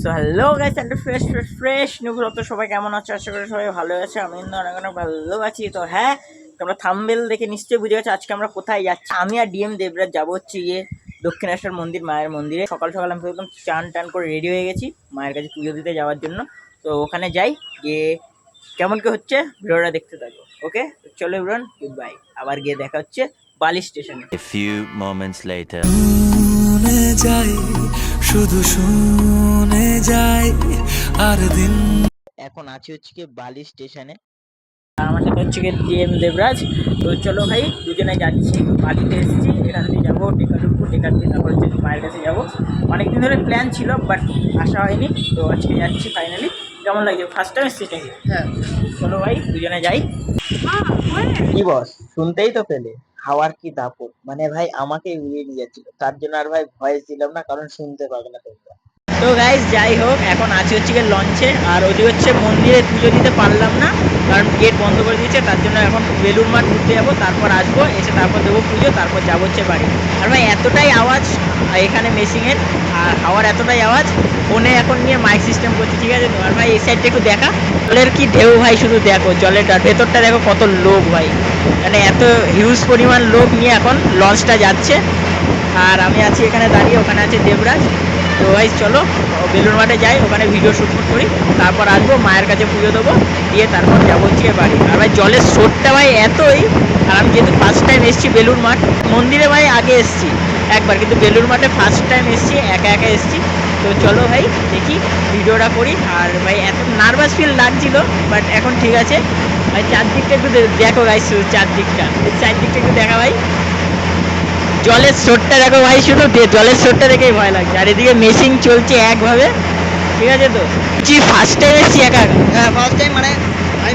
So hello guys and fresh fresh fresh নিউগুলো তো সবাই কেমন আছো? আশা করি সবাই ভালো আছে। আমি অনেক অনেক ভালো আছি। তো হ্যাঁ তোমরা থাম্বেল দেখে নিশ্চয়ই বুঝে গেছো আজকে আমরা কোথায় যাচ্ছি। আমি আর ডিএম দেবরাজ যাব হচ্ছে গিয়ে দক্ষিণেশ্বর মন্দির, মায়ের মন্দিরে। সকাল সকাল আমি একদম চান টান করে রেডি হয়ে গেছি মায়ের কাছে পুজো দিতে যাওয়ার জন্য। তো ওখানে যাই, গিয়ে কেমন কি হচ্ছে, ভিডিওটা দেখতে থাকো। ওকে চলো এভরিওয়ান গুড বাই আবার গিয়ে দেখা হচ্ছে বালি স্টেশনে। A few moments later. শুনে যাই শুধু শুনে যাই আর দিন এখন আছি হচ্ছে কি বালি স্টেশনে। আর আমার সাথে হচ্ছে কি ডিএম দেবরাজ। তো চলো ভাই দুজনে যাচ্ছি বালিতে এসেছি এখান থেকে যাব টিকা ঢুকবো টিকা দিয়ে তারপর হচ্ছে মায়ের কাছে যাব। অনেকদিন ধরে প্ল্যান ছিল বাট আসা হয়নি। তো আজকে যাচ্ছি ফাইনালি কেমন লাগছে? ফার্স্ট টাইম এসেছি নাকি? হ্যাঁ। চলো ভাই দুজনে যাই। কি বস শুনতেই তো পেলে। হাওয়ার কি দাপট? মানে ভাই আমাকে উড়িয়ে নিয়ে যাচ্ছিল। তার জন্য আর ভাই ভয়েস দিলাম না, কারণ শুনতে পাবে না তোমরা। তো গাইজ যাই হোক, এখন আছি হচ্ছে গিয়ে লঞ্চে, আর ওদিকে হচ্ছে মন্দিরে পুজো দিতে পারলাম না, কারণ গেট বন্ধ করে দিয়েছে, তার জন্য এখন বেলুর মাঠ ঘুরতে যাব, তারপর আসব, এসে তারপর দেবো পুজো, তারপর যাব হচ্ছে বাড়ি। আর ভাই, এতটাই আওয়াজ এখানে মেশিংয়ের আর হাওয়ার এতটাই আওয়াজ, ফোনে এখন নিয়ে মাইক সিস্টেম করছি, ঠিক আছে? আর ভাই, এই সাইডটা একটু দেখা। জলের কি ঢেউ ভাই, শুধু দেখো, জলের ভেতরটা দেখো কত লোক ভাই। মানে এত হিউজ পরিমাণ লোক নিয়ে এখন লঞ্চটা যাচ্ছে। আর আমি আছি এখানে দাঁড়িয়ে, ওখানে আছে দেবরাজ। তো ভাই, চলো বেলুর মাঠে যাই, ওখানে ভিডিও শ্যুট করি। তারপর আসব, মায়ের কাছে পুজো দেবো, দিয়ে তারপর যাব হচ্ছে বাড়ি। আর ভাই, জলের স্রোতটা ভাই এতই, আর আমি যেহেতু ফার্স্ট টাইম এসেছি বেলুর মাঠ, মন্দিরে ভাই আগে এসেছি, একবার। কিন্তু বেলুর মাঠে ফার্স্ট টাইম এসেছি, একা একা এসেছি। তো চলো ভাই, দেখি ভিডিওটা করি। আর ভাই, এত নার্ভাস ফিল লাগছিল বাট এখন ঠিক আছে। ভাই চারদিকটা একটু দেখো ভাই শুধু চারদিকটা। চারদিকটা একটু দেখা ভাই। জলের স্রোতটা দেখো ভাই শুধু জলের স্রোতটা দেখেই ভয় লাগছে। আর এদিকে মেশিন চলছে একভাবে। ঠিক আছে তো? জি ফার্স্ট টাইম এসেছি একা হ্যাঁ ফার্স্ট টাইম মানে আমি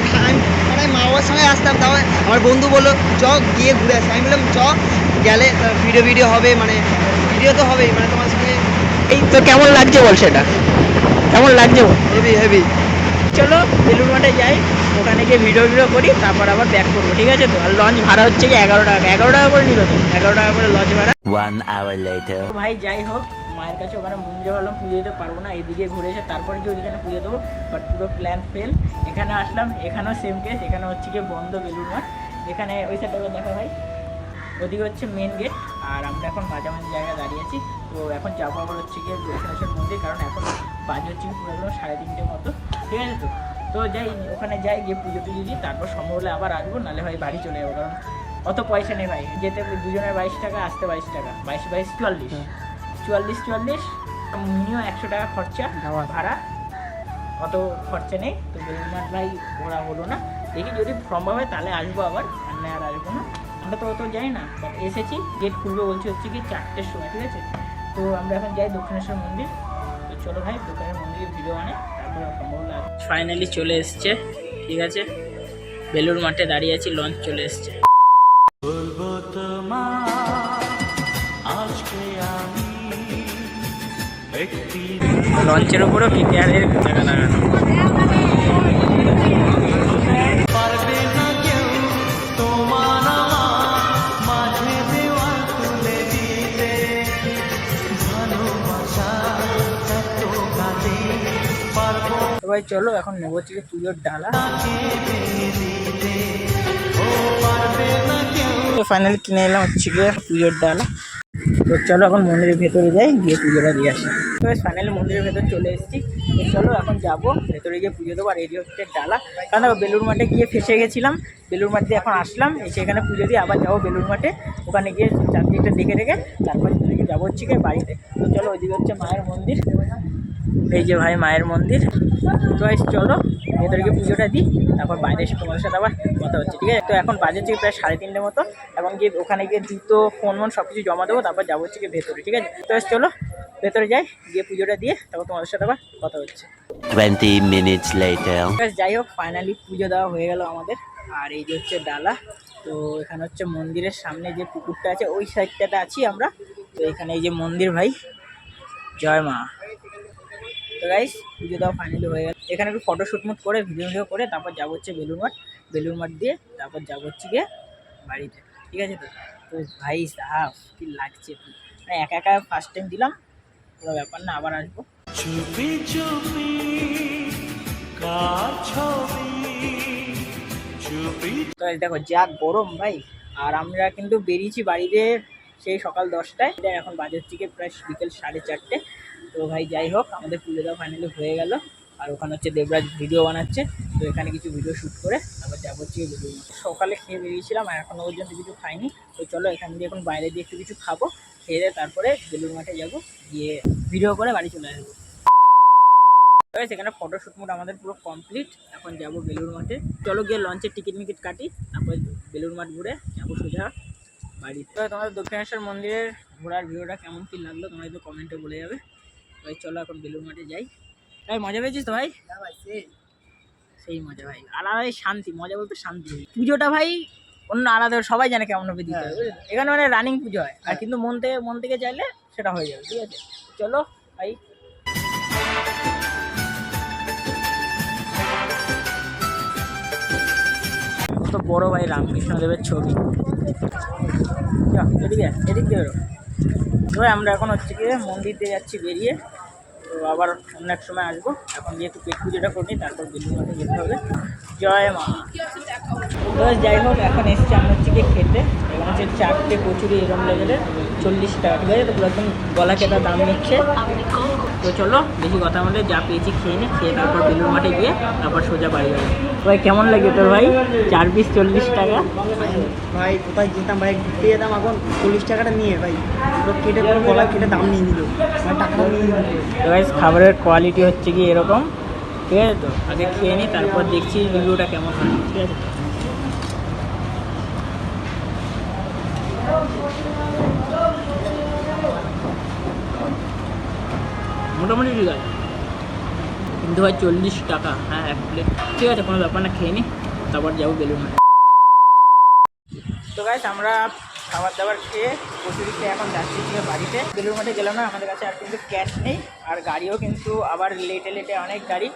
মানে মা বাবার সঙ্গে আসতাম তাও আমার বন্ধু বলল চ গিয়ে ঘুরে আসি। আমি বললাম চ গেলে ভিডিও ভিডিও হবে মানে ভিডিও তো হবেই মানে তোমার সঙ্গে এই তো কেমন লাগছে বল সেটা? কেমন লাগছে বল? হেভি হেভি চলো বেলুর মাঠে যাই। ওখানে গিয়ে ভিডিও ভিডিও করি তারপর আবার ব্যাক করব ঠিক আছে তো? আর লঞ্চ ভাড়া হচ্ছে কি এগারো টাকা এগারো টাকা করে নিল তো? এগারো টাকা করে লঞ্চ ভাড়া। ভাই যাই হোক মায়ের কাছে ওখানে মন্দিরে ভাবলাম পুজো দিতে পারব না এদিকে ঘুরে এসে তারপরে গিয়ে ওইখানে পুজো দেবো বাট পুরো প্ল্যান ফেল এখানে আসলাম এখানেও সেম কেস এখানে হচ্ছে গিয়ে বন্ধ বেলুর মাঠ। এখানে ওই সাইডটা দেখা ভাই। ওদিকে হচ্ছে মেন গেট আর আমরা এখন মাঝামাঝি জায়গায় দাঁড়িয়ে আছি। তো এখন যাব আবার হচ্ছে গিয়ে দক্ষিণেশ্বর মন্দির কারণ এখন বাজে হচ্ছে পুরো সাড়ে তিনটে মতো। ঠিক আছে তো? তো যাই ওখানে যাই গিয়ে পুজো টুজো দিই তারপর সম্ভব হলে আবার আসব নাহলে ভাই বাড়ি চলে যাব কারণ অত পয়সা নেই ভাই। যেতে দুজনের বাইশ টাকা আসতে বাইশ টাকা। বাইশ বাইশ চুয়াল্লিশ। চুয়াল্লিশ চুয়াল্লিশ মিনিমাম একশো টাকা খরচা ভাড়া। অত খরচা নেই। তো বেলুরমাঠ ভাই ঘোরা হলো না দেখি যদি সম্ভব হয় তাহলে আসব আবার আর না আর আসব না। আমরা তো অত যাই না এসেছি গেট খুলবে বলছি হচ্ছে কি চারটের সময় ঠিক আছে? তো আমরা এখন যাই দক্ষিণেশ্বর মন্দির। চলো ভাই দোকানের মন্দিরে ভিডিও আনে তারপরে ফাইনালি চলে এসছে ঠিক আছে? বেলুর মাঠে দাঁড়িয়ে আছি লঞ্চ চলে এসছে। বলব তোমার আজকে আমি একটি লঞ্চের উপরেও কেকেআরের টাকা লাগানো। চলো, এখন নেব হচ্ছে পুজোর ডালা। তো ফাইনালি কিনে এলাম হচ্ছে গিয়ে পুজোর ডালা। তো চলো, এখন মন্দিরের ভেতরে যাই, গিয়ে পুজোটা দিয়ে আসি। তো ফাইনালি মন্দিরের ভেতর চলে এসেছি। তো চলো, এখন যাব, ভেতরে গিয়ে পুজো দেবো, আর এই হচ্ছে ডালা। কারণ দেখো বেলুর মাঠে গিয়ে ফেসে গেছিলাম। বেলুর মাঠ এখন আসলাম, এসে এখানে পুজো দিয়ে আবার যাব বেলুর মাঠে। ওখানে গিয়ে চারদিকটা দেখে রেখে তারপর যাব হচ্ছে গিয়ে বাড়িতে। তো চলো, ওইদিকে হচ্ছে মায়ের মন্দির। এই যে ভাই মায়ের মন্দির। তো চলো ভেতরে গিয়ে পুজোটা দিই তারপর বাইরে এসে তোমাদের সাথে আবার কথা হচ্ছে ঠিক আছে? তো এখন বাজে হচ্ছে প্রায় সাড়ে তিনটে মতো এবং গিয়ে ওখানে গিয়ে জুতো ফোন মন সব কিছু জমা দেবো তারপর যাব হচ্ছে গিয়ে ভেতরে ঠিক আছে? তো চলো ভেতরে যাই গিয়ে পুজোটা দিয়ে তারপর তোমাদের সাথে আবার কথা হচ্ছে। 20 minutes later. যাই হোক ফাইনালি পুজো দেওয়া হয়ে গেল আমাদের। আর এই যে হচ্ছে ডালা তো এখানে হচ্ছে মন্দিরের সামনে যে পুকুরটা আছে ওই সাইডটাতে আছি আমরা। তো এখানে এই যে মন্দির ভাই জয় মা। তো গাইস পুজো দেওয়া ফাইনালি হয়ে গেল। এখানে একটু ফটো শ্যুট মুট করে ভিডিও ভিডিও করে তারপর যাব হচ্ছে বেলুর মাঠ। বেলুর মাঠ দিয়ে তারপর যাব হচ্ছে গিয়ে বাড়িতে। ঠিক আছে তো? তো ভাই সাহাব কি লাগছে? মানে একা একা ফার্স্ট টাইম দিলাম কোনো ব্যাপার না আবার আসব। চুপি চুপি চুপি তো দেখো যা গরম ভাই আর আমরা কিন্তু বেরিয়েছি বাড়িতে সেই সকাল দশটায়। এখন বাজার থেকে প্রায় বিকেল সাড়ে চারটে। তো ভাই, যাই হোক, আমাদের পুজো দেওয়া ফাইনালি হয়ে গেল। আর ওখানে হচ্ছে দেবরাজ ভিডিও বানাচ্ছে। তো এখানে কিছু ভিডিও শ্যুট করে তারপর যাব মঠ। সকালে খেয়ে বেরিয়েছিলাম আর এখনও পর্যন্ত কিছু খাইনি। তো চলো, এখান দিয়ে এখন বাইরে দিয়ে একটু কিছু খাব। খেয়ে দিয়ে তারপরে বেলুড় মাঠে যাব। গিয়ে ভিডিও করে বাড়ি চলে আসব। সেখানে ফটোশ্যুট মোড আমাদের পুরো কমপ্লিট এখন যাব বেলুড় মাঠে। চলো গিয়ে লঞ্চের টিকিট মিকিট কাটি। তারপরে বেলুড় মাঠ ঘুরে যাব সোজা বাড়ি তো তোমাদের দক্ষিণেশ্বর মন্দিরের ঘোরার ভিডিওটা কেমন কী লাগল, তোমরা একটু কমেন্টে বলে যাবে। ভাই চলো এখন বেলুড় মাঠে যাই। ভাই মজা পেয়েছিস তো ভাই? সেই মজা ভাই আলাদাই শান্তি মজা বলতে শান্তি পুজোটা ভাই অন্য আলাদা সবাই জানে কেমন হবে দিতে হবে এখানে মানে রানিং পুজো হয় আর কিন্তু মন থেকে মন থেকে চাইলে সেটা হয়ে যাবে ঠিক আছে? চলো ভাই। কত বড় ভাই রামকৃষ্ণদেবের ছবি। যা, এদিকে এদিক দিয়ে তো আমরা এখন হচ্ছে গিয়ে মন্দির দিয়ে যাচ্ছি, বেরিয়ে। তো আবার অন্য এক সময় আসব। এখন যেহেতু পেট পুজোটা করি তারপর বেলুর মাঠে যেতে হবে। জয় মা। তো যাই হোক এখন এসছি আমরা হচ্ছে গিয়ে খেতে। এখানে হচ্ছে চারটে কচুরি এরম লেভেলের চল্লিশ টাকা। ঠিক আছে তো পুরো একদম গলা কেটা দাম নিচ্ছে। তো চলো বেশি কথা বলে যা পেয়েছি খেয়ে নি খেয়ে তারপর বেলুর মাঠে গিয়ে তারপর সোজা বাড়ি যাব। ভাই কেমন লাগে তোর ভাই? চার পিস চল্লিশ টাকা। ভাই কোথায় যেতাম ভাই? ঘুরতে যেতাম এখন চল্লিশ টাকাটা নিয়ে ভাই। কেটে গলা কেটে দাম নিয়ে নিল। মানে টাকাটা নিয়ে নিল। খাবারের কোয়ালিটি হচ্ছে কি এরকম। ঠিক আছে তো? আগে খেয়ে নিই তারপর দেখছি রিভিউটা কেমন হয়। ঠিক আছে মোটামুটি ঠিক আছে। কিন্তু ভাই, চল্লিশ টাকা। হ্যাঁ এক প্লেট ঠিক আছে, কোনো ব্যাপার না, খেয়ে নিই তারপর যাব বেলুন তো গাইস আমরা খাবার দাবার খেয়ে খেয়ে এখন যাচ্ছি থেকে বাড়িতে। বেলুর মাঠে গেলাম না, আমাদের কাছে আর কিন্তু ক্যাশ নেই, আর গাড়িও কিন্তু আবার লেটে লেটে অনেক গাড়ি।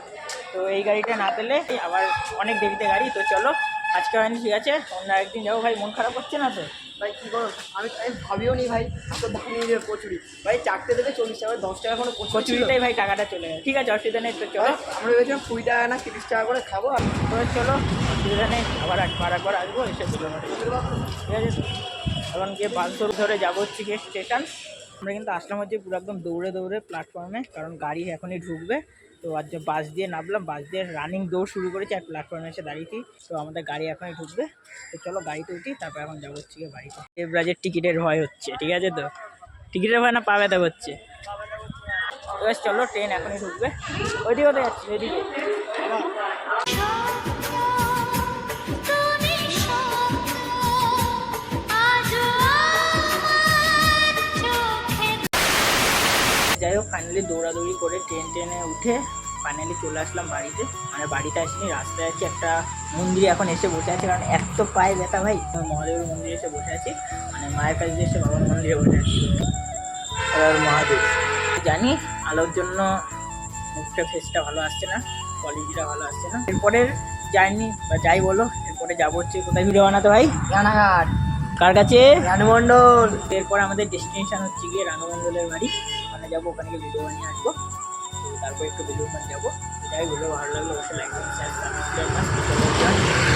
তো এই গাড়িটা না পেলে আবার অনেক দেরিতে গাড়ি। তো চলো, আজকে হয়নি, ঠিক আছে। অন্য একদিন যাব। ভাই, মন খারাপ হচ্ছে না তো? ভাই কী করো আমি আমি ভাবিও নি ভাই এত দাম নিয়ে যাবে কচুরি ভাই চারটে থেকে চল্লিশ টাকা দশ টাকা কোনো। কচুরিটাই ভাই টাকাটা চলে গেছে ঠিক আছে অসুবিধা নেই তো চলো আমরা ভেবেছিলাম কুড়ি টাকা না তিরিশ টাকা করে খাব আর চলো অসুবিধা নেই আবার একবার একবার আসব এসে। ঠিক আছে তো? এখন গিয়ে বালসর ধরে যাব হচ্ছে গিয়ে স্টেশন আমরা কিন্তু আসলাম হচ্ছে পুরো একদম দৌড়ে দৌড়ে প্ল্যাটফর্মে কারণ গাড়ি এখনই ঢুকবে তো আজ বাস দিয়ে নামলাম, বাস দিয়ে রানিং দৌড় শুরু করেছি আর প্ল্যাটফর্মে এসে দাঁড়িয়েছি। তো আমাদের গাড়ি এখনই ঢুকবে। তো চলো গাড়িতে উঠি, তারপর এখন যাব হচ্ছে গিয়ে বাড়িতে। দেবরাজের টিকিটের ভয় হচ্ছে, ঠিক আছে তো? টিকিটের ভয় না, পা ব্যথা হচ্ছে চলো ট্রেন এখনই ঢুকবে। ওইদিকে ওদের যাচ্ছি, ওইদিকে। ট্রেন ট্রেনে উঠে ফাইনালি চলে আসলাম বাড়িতে। মানে বাড়িতে আসিনি রাস্তায় আছি একটা মন্দিরে এখন এসে বসে আছে কারণ এত পায়ে ব্যথা ভাই। মহাদেবের মন্দিরে এসে বসে আছি মানে মায়ের কাছে এসে বাবার মন্দিরে বসে আছি। আর মহাদেব। জানি আলোর জন্য মুখটা ফেসটা ভালো আসছে না কোয়ালিটিটা ভালো আসছে না। এরপরের জার্নি বা যাই বলো এরপরে যাব হচ্ছে কোথায় ভিডিও বানাতে ভাই? রানাঘাট। কার কাছে? রানুমণ্ডল এরপর আমাদের ডেস্টিনেশন হচ্ছে গিয়ে রানমন্ডলের বাড়ি। ওখানে যাব ওখানে গিয়ে ভিডিও বানিয়ে আসব। তারপর একটু বেলুর মাঠ যাব তো যাই ভিডিও ভালো লাগল অবশ্যই লাইক করুন শেয়ার করুন